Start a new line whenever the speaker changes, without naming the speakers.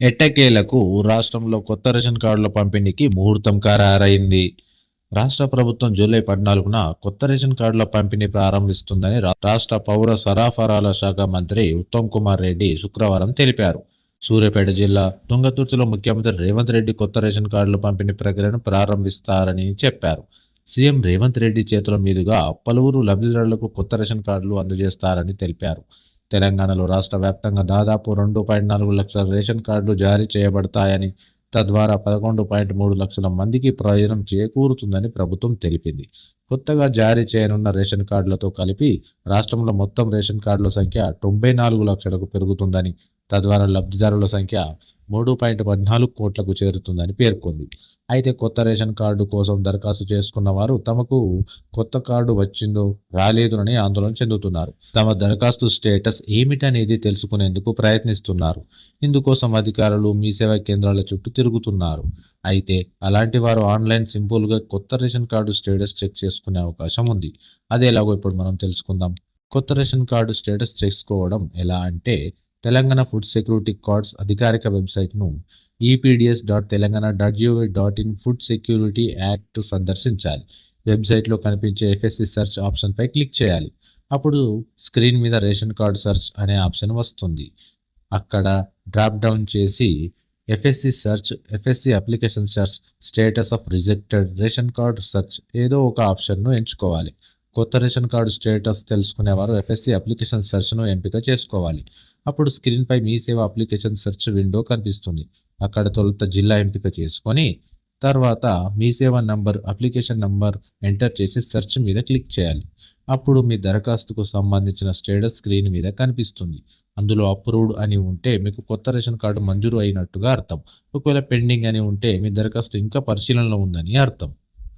ఎట్టకేలకు రాష్ట్రంలో కొత్త రేషన్ కార్డుల పంపిణీకి ముహూర్తం ఖరారైంది. రాష్ట్ర ప్రభుత్వం జూలై పద్నాలుగున కొత్త రేషన్ కార్డుల పంపిణీ ప్రారంభిస్తుందని రాష్ట్ర పౌర సరఫరాల శాఖ మంత్రి ఉత్తమ్ కుమార్ రెడ్డి శుక్రవారం తెలిపారు. సూర్యాపేట జిల్లా తుంగతుర్తిలో ముఖ్యమంత్రి రేవంత్ రెడ్డి కొత్త రేషన్ కార్డుల పంపిణీ ప్రక్రియను ప్రారంభిస్తారని చెప్పారు. సీఎం రేవంత్ రెడ్డి చేతుల మీదుగా పలువురు లబ్ధిదారులకు కొత్త రేషన్ కార్డులు అందజేస్తారని తెలిపారు. తెలంగాణలో రాష్ట్ర వ్యాప్తంగా దాదాపు రెండు పాయింట్ నాలుగు లక్షల రేషన్ కార్డులు జారీ చేయబడతాయని తద్వారా పదకొండు పాయింట్ మూడు లక్షల మందికి ప్రయోజనం చేకూరుతుందని ప్రభుత్వం తెలిపింది. కొత్తగా జారీ చేయనున్న రేషన్ కార్డులతో కలిపి రాష్ట్రంలో మొత్తం రేషన్ కార్డుల సంఖ్య తొంభై నాలుగు లక్షలకు పెరుగుతుందని తద్వారా లబ్ధిదారుల సంఖ్య మూడు పాయింట్ పద్నాలుగు కోట్లకు చేరుతుందని పేర్కొంది. అయితే కొత్త రేషన్ కార్డు కోసం దరఖాస్తు చేసుకున్న వారు తమకు కొత్త కార్డు వచ్చిందో రాలేదునని ఆందోళన చెందుతున్నారు. తమ దరఖాస్తు స్టేటస్ ఏమిటనేది తెలుసుకునేందుకు ప్రయత్నిస్తున్నారు. ఇందుకోసం అధికారులు మీ సేవా కేంద్రాల చుట్టూ తిరుగుతున్నారు. అయితే అలాంటి వారు ఆన్లైన్ సింపుల్గా కొత్త రేషన్ కార్డు స్టేటస్ చెక్ చేసుకునే అవకాశం ఉంది. అది ఎలాగో ఇప్పుడు మనం తెలుసుకుందాం. కొత్త రేషన్ కార్డు స్టేటస్ చేసుకోవడం ఎలా అంటే తెలంగాణ ఫుడ్ సెక్యూరిటీ కార్డ్స్ అధికారిక వెబ్సైట్ను EPDS dot Telangana dot GOV dot in food security act సందర్శించాలి. వెబ్సైట్లో కనిపించే ఎఫ్ఎస్సి సెర్చ్ ఆప్షన్పై క్లిక్ చేయాలి. అప్పుడు స్క్రీన్ మీద రేషన్ కార్డ్ సెర్చ్ అనే ఆప్షన్ వస్తుంది. అక్కడ డ్రాప్ డౌన్ చేసి FSC search FSC application search status of rejected ration card search ఏదో ఒక ఆప్షన్ను ఎంచుకోవాలి. కొత్త రేషన్ కార్డు స్టేటస్ తెలుసుకునేవారు ఎఫ్ఎస్సి అప్లికేషన్ సెర్చ్ను ఎంపిక చేసుకోవాలి. అప్పుడు స్క్రీన్పై మీ సేవ అప్లికేషన్ సెర్చ్ విండో కనిపిస్తుంది. అక్కడ తొలుత జిల్లా ఎంపిక చేసుకొని తర్వాత Mee Seva number application number enter చేసి సెర్చ్ మీద క్లిక్ చేయాలి. అప్పుడు మీ దరఖాస్తుకు సంబంధించిన స్టేటస్ స్క్రీన్ మీద కనిపిస్తుంది. అందులో అప్రూవ్డ్ అని ఉంటే మీకు కొత్త రేషన్ కార్డు మంజూరు అయినట్టుగా అర్థం. ఒకవేళ పెండింగ్ అని ఉంటే మీ దరఖాస్తు ఇంకా పరిశీలనలో ఉందని అర్థం.